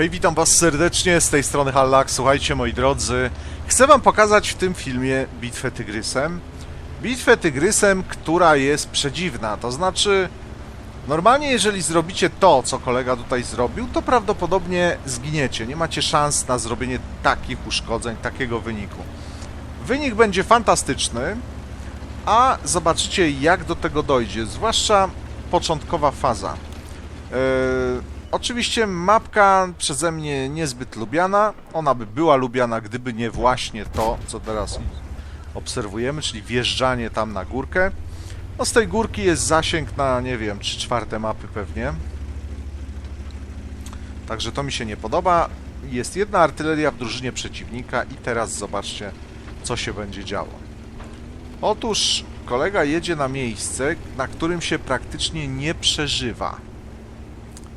Hej, witam was serdecznie, z tej strony Hallak. Słuchajcie, moi drodzy, chcę wam pokazać w tym filmie bitwę Tygrysem. Bitwę Tygrysem, która jest przedziwna, to znaczy... Normalnie, jeżeli zrobicie to, co kolega tutaj zrobił, to prawdopodobnie zginiecie. Nie macie szans na zrobienie takich uszkodzeń, takiego wyniku. Wynik będzie fantastyczny, a zobaczycie, jak do tego dojdzie, zwłaszcza początkowa faza. Yy, oczywiście mapka przeze mnie niezbyt lubiana. Ona by była lubiana, gdyby nie właśnie to, co teraz obserwujemy, czyli wjeżdżanie tam na górkę. No z tej górki jest zasięg na, nie wiem, 3 czwarte mapy pewnie. Także to mi się nie podoba. Jest jedna artyleria w drużynie przeciwnika i teraz zobaczcie, co się będzie działo. Otóż kolega jedzie na miejsce, na którym się praktycznie nie przeżywa.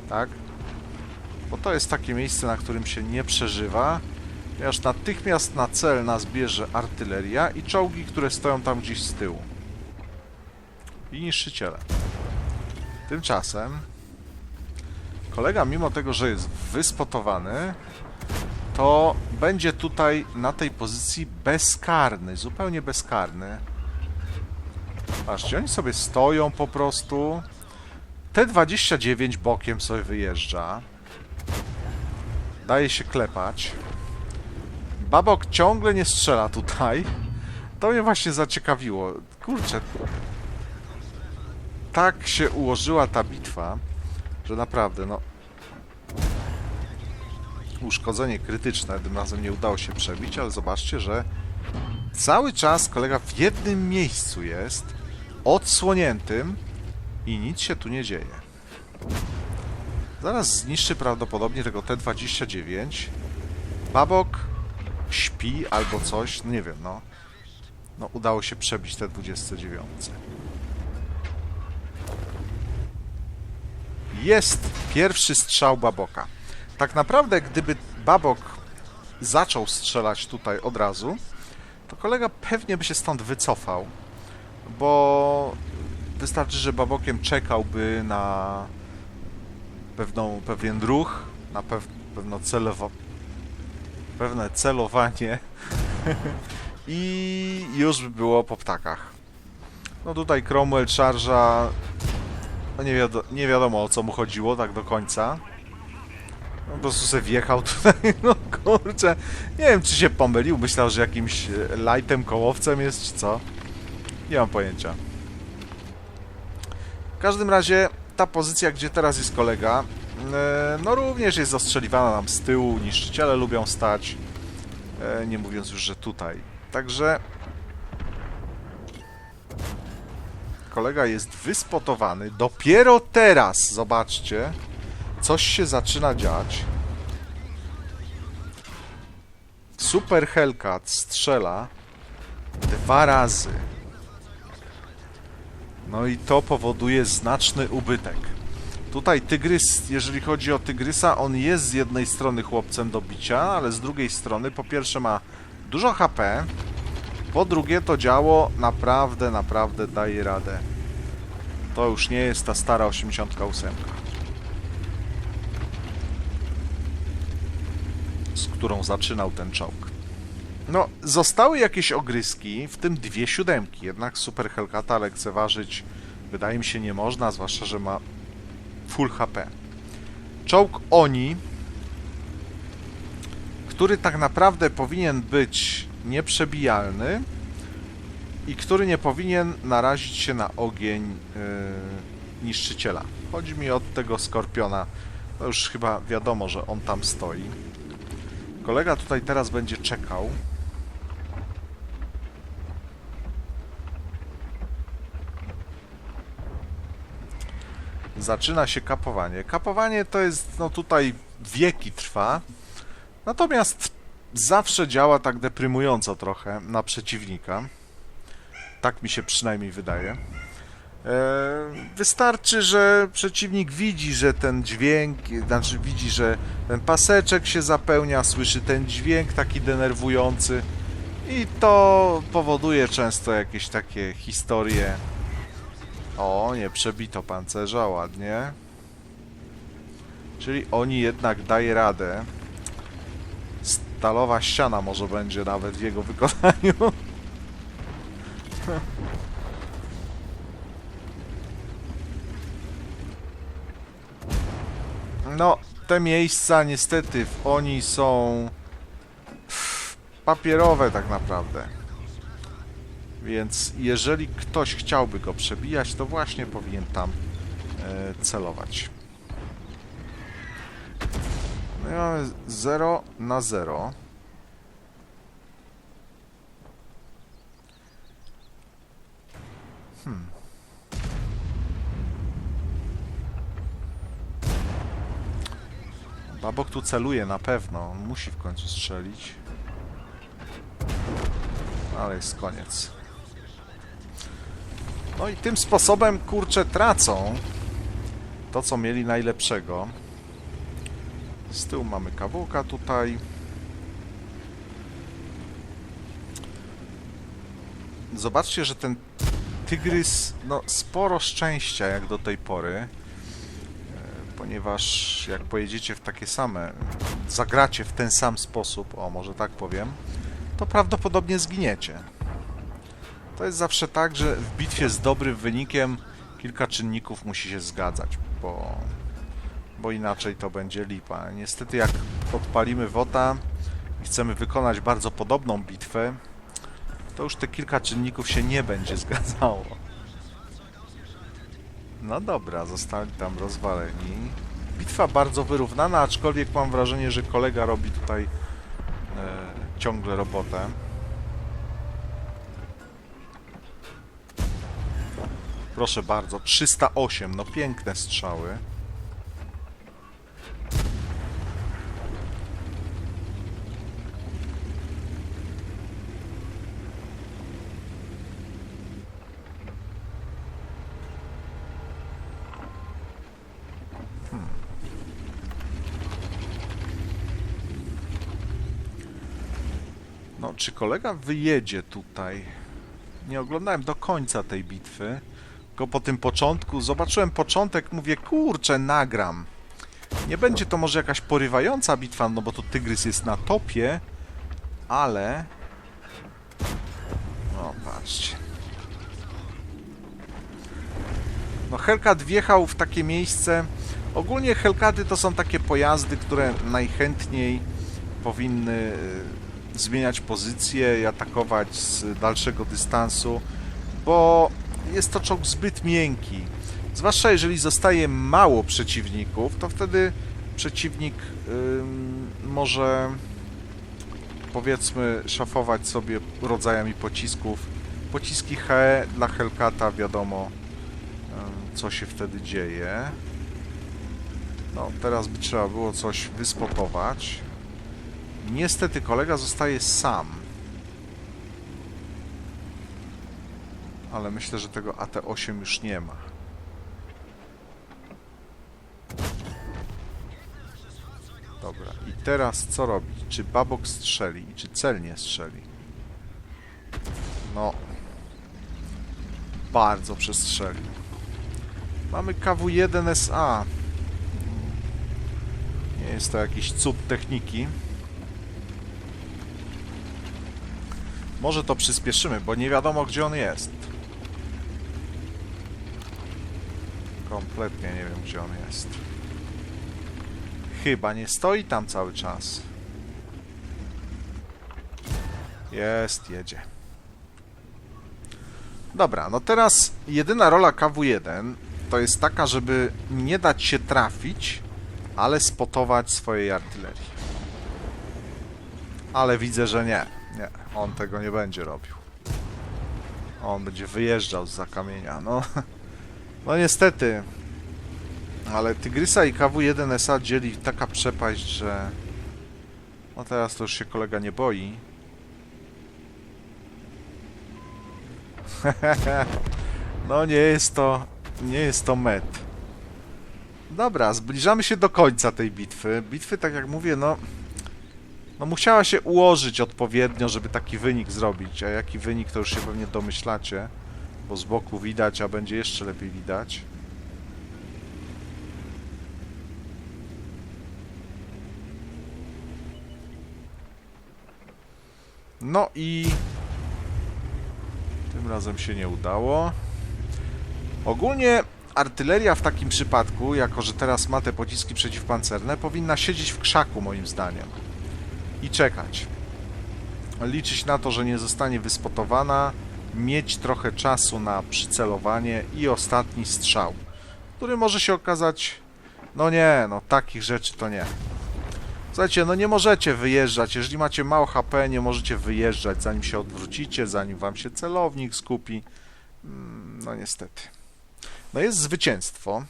Tak? Bo to jest takie miejsce, na którym się nie przeżywa, ponieważ natychmiast na cel nas bierze artyleria i czołgi, które stoją tam gdzieś z tyłu. I niszczyciele. Tymczasem kolega, mimo tego, że jest wyspotowany, to będzie tutaj na tej pozycji bezkarny, zupełnie bezkarny. Patrzcie, oni sobie stoją po prostu. T-29 bokiem sobie wyjeżdża. Daje się klepać. Babok ciągle nie strzela tutaj. To mnie właśnie zaciekawiło. Kurczę. Tak się ułożyła ta bitwa, że naprawdę, no... Uszkodzenie krytyczne, tym razem nie udało się przebić, ale zobaczcie, że cały czas kolega w jednym miejscu jest, odsłoniętym i nic się tu nie dzieje. Zaraz zniszczy prawdopodobnie tego T-29. Babok śpi albo coś, no nie wiem, no. No, udało się przebić T-29. Jest pierwszy strzał Baboka. Tak naprawdę, gdyby Babok zaczął strzelać tutaj od razu, to kolega pewnie by się stąd wycofał, bo wystarczy, że Babokiem czekałby na pewną, pewien ruch, na pew, pewno celowo, pewne celowanie i już by było po ptakach. No tutaj Cromwell szarża, no nie, wiado nie wiadomo o co mu chodziło tak do końca. No, po prostu sobie wjechał tutaj, no kurczę. Nie wiem, czy się pomylił, myślał, że jakimś e, lightem kołowcem jest, czy co. Nie mam pojęcia. W każdym razie, ta pozycja, gdzie teraz jest kolega, e, no również jest zastrzeliwana nam z tyłu, niszczyciele lubią stać, e, nie mówiąc już, że tutaj. Także kolega jest wyspotowany. Dopiero teraz, zobaczcie, coś się zaczyna dziać. Super Hellcat strzela dwa razy. No i to powoduje znaczny ubytek. Tutaj Tygrys, jeżeli chodzi o Tygrysa, on jest z jednej strony chłopcem do bicia, ale z drugiej strony po pierwsze ma dużo HP, po drugie to działo naprawdę, naprawdę daje radę. To już nie jest ta stara 88. Z którą zaczynał ten czołg. No, zostały jakieś ogryski, w tym dwie siódemki. Jednak Super Hellcata lekceważyć wydaje mi się nie można, zwłaszcza, że ma full HP. Czołg Oni, który tak naprawdę powinien być nieprzebijalny i który nie powinien narazić się na ogień yy, niszczyciela. Chodzi mi od tego Skorpiona. No już chyba wiadomo, że on tam stoi. Kolega tutaj teraz będzie czekał. Zaczyna się kapowanie. Kapowanie to jest, no tutaj wieki trwa. Natomiast zawsze działa tak deprymująco trochę na przeciwnika. Tak mi się przynajmniej wydaje. E, Wystarczy, że przeciwnik widzi, że ten dźwięk, znaczy widzi, że ten paseczek się zapełnia, słyszy ten dźwięk taki denerwujący i to powoduje często jakieś takie historie. O, nie przebito pancerza, ładnie. Czyli oni jednak daje radę. Stalowa ściana może będzie nawet w jego wykonaniu. No, te miejsca niestety, w- oni są papierowe tak naprawdę. Więc jeżeli ktoś chciałby go przebijać, to właśnie powinien tam e, celować. No i mamy 0 na 0. Hmm. Babok tu celuje na pewno. On musi w końcu strzelić. Ale jest koniec. No i tym sposobem, kurczę, tracą to, co mieli najlepszego. Z tyłu mamy kawałka tutaj. Zobaczcie, że ten tygrys, no sporo szczęścia jak do tej pory, e, ponieważ jak pojedziecie w takie same, zagracie w ten sam sposób, o może tak powiem, to prawdopodobnie zginiecie. To jest zawsze tak, że w bitwie z dobrym wynikiem kilka czynników musi się zgadzać, bo, bo inaczej to będzie lipa. Niestety jak odpalimy WOTA i chcemy wykonać bardzo podobną bitwę, to już te kilka czynników się nie będzie zgadzało. No dobra, zostali tam rozwaleni. Bitwa bardzo wyrównana, aczkolwiek mam wrażenie, że kolega robi tutaj e, ciągle robotę. Proszę bardzo, 308, no piękne strzały. Hmm. No, czy kolega wyjedzie tutaj? Nie oglądałem do końca tej bitwy. Tylko po tym początku, zobaczyłem początek, mówię, kurczę, nagram. Nie będzie to może jakaś porywająca bitwa, no bo tu Tygrys jest na topie, ale... No, patrzcie. No, Hellcat wjechał w takie miejsce... Ogólnie Hellcaty to są takie pojazdy, które najchętniej powinny y, zmieniać pozycję i atakować z dalszego dystansu, bo jest to czołg zbyt miękki. Zwłaszcza jeżeli zostaje mało przeciwników, to wtedy przeciwnik może powiedzmy szafować sobie rodzajami pocisków. Pociski HE dla Hellcata wiadomo co się wtedy dzieje. No, teraz by trzeba było coś wyspotować. Niestety kolega zostaje sam. Ale myślę, że tego AT-8 już nie ma. Dobra, i teraz co robić? Czy Babok strzeli i czy celnie strzeli? No. Bardzo przestrzelił. Mamy KW-1SA. Nie jest to jakiś cud techniki. Może to przyspieszymy, bo nie wiadomo gdzie on jest. Kompletnie nie wiem gdzie on jest. Chyba nie stoi tam cały czas. Jest, jedzie. Dobra, no teraz jedyna rola KW-1 to jest taka, żeby nie dać się trafić, ale spotować swojej artylerii. Ale widzę, że nie. Nie, on tego nie będzie robił. On będzie wyjeżdżał z kamienia. No, no niestety. Ale Tygrysa i KW-1SA dzieli taka przepaść, że... No teraz to już się kolega nie boi. no nie jest to... Nie jest to met. Dobra, zbliżamy się do końca tej bitwy. Bitwy, tak jak mówię, no... No musiała się ułożyć odpowiednio, żeby taki wynik zrobić. A jaki wynik, to już się pewnie domyślacie bo z boku widać, a będzie jeszcze lepiej widać. No i tym razem się nie udało. Ogólnie artyleria w takim przypadku, jako że teraz ma te pociski przeciwpancerne, powinna siedzieć w krzaku moim zdaniem i czekać. Liczyć na to, że nie zostanie wyspotowana, mieć trochę czasu na przycelowanie i ostatni strzał, który może się okazać, no nie, no takich rzeczy to nie. Słuchajcie, no nie możecie wyjeżdżać, jeżeli macie mało HP, nie możecie wyjeżdżać, zanim się odwrócicie, zanim wam się celownik skupi. Mm, No niestety. No jest zwycięstwo.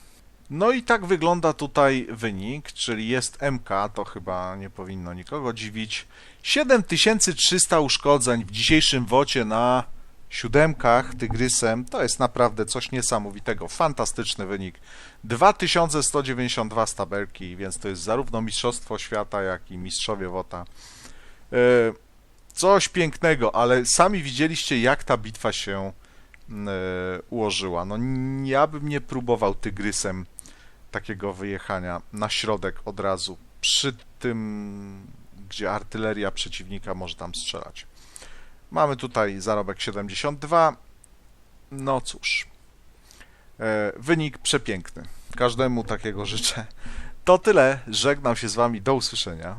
No i tak wygląda tutaj wynik, czyli jest MK, to chyba nie powinno nikogo dziwić. 7300 uszkodzeń w dzisiejszym wocie na siódemkach Tygrysem, to jest naprawdę coś niesamowitego, fantastyczny wynik. 2192 stabelki, więc to jest zarówno Mistrzostwo Świata, jak i Mistrzowie Wota. E, Coś pięknego, ale sami widzieliście, jak ta bitwa się e, ułożyła. No ja bym nie próbował Tygrysem takiego wyjechania na środek od razu, przy tym, gdzie artyleria przeciwnika może tam strzelać. Mamy tutaj zarobek 72. No cóż, e, wynik przepiękny. Każdemu takiego życzę. To tyle. Żegnam się z Wami. Do usłyszenia.